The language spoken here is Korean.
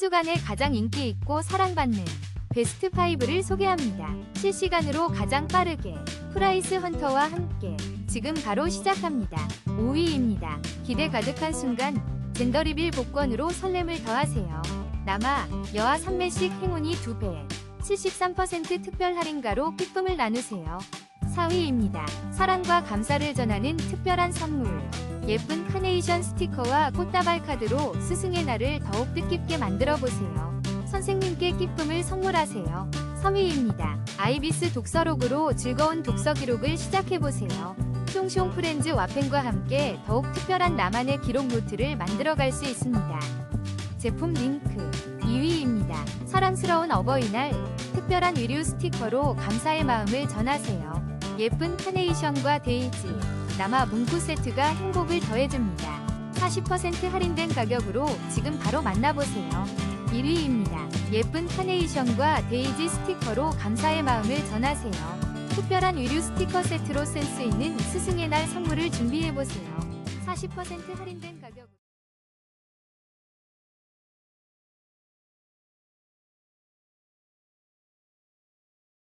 주간에 가장 인기 있고 사랑받는 베스트 5를 소개합니다. 실시간으로 가장 빠르게 프라이스 헌터와 함께 지금 바로 시작합니다. 5위입니다. 기대 가득한 순간 젠더 리빌 복권으로 설렘을 더하세요. 남아 여아 3매씩 행운이 2배 73% 특별 할인가로 기쁨을 나누세요. 4위입니다. 사랑과 감사를 전하는 특별한 선물. 예쁜 카네이션 스티커와 꽃다발 카드로 스승의 날을 더욱 뜻깊게 만들어 보세요. 선생님께 기쁨을 선물하세요. 3위입니다. 아이비스 독서록으로 즐거운 독서 기록을 시작해 보세요. 숑숑 프렌즈 와펜과 함께 더욱 특별한 나만의 기록 노트를 만들어 갈 수 있습니다. 제품 링크 2위입니다. 사랑스러운 어버이날 특별한 의류 스티커로 감사의 마음을 전하세요. 예쁜 카네이션과 데이지, 남아 문구 세트가 행복을 더해줍니다. 40% 할인된 가격으로 지금 바로 만나보세요. 1위입니다. 예쁜 카네이션과 데이지 스티커로 감사의 마음을 전하세요. 특별한 의류 스티커 세트로 센스 있는 스승의 날 선물을 준비해보세요. 40% 할인된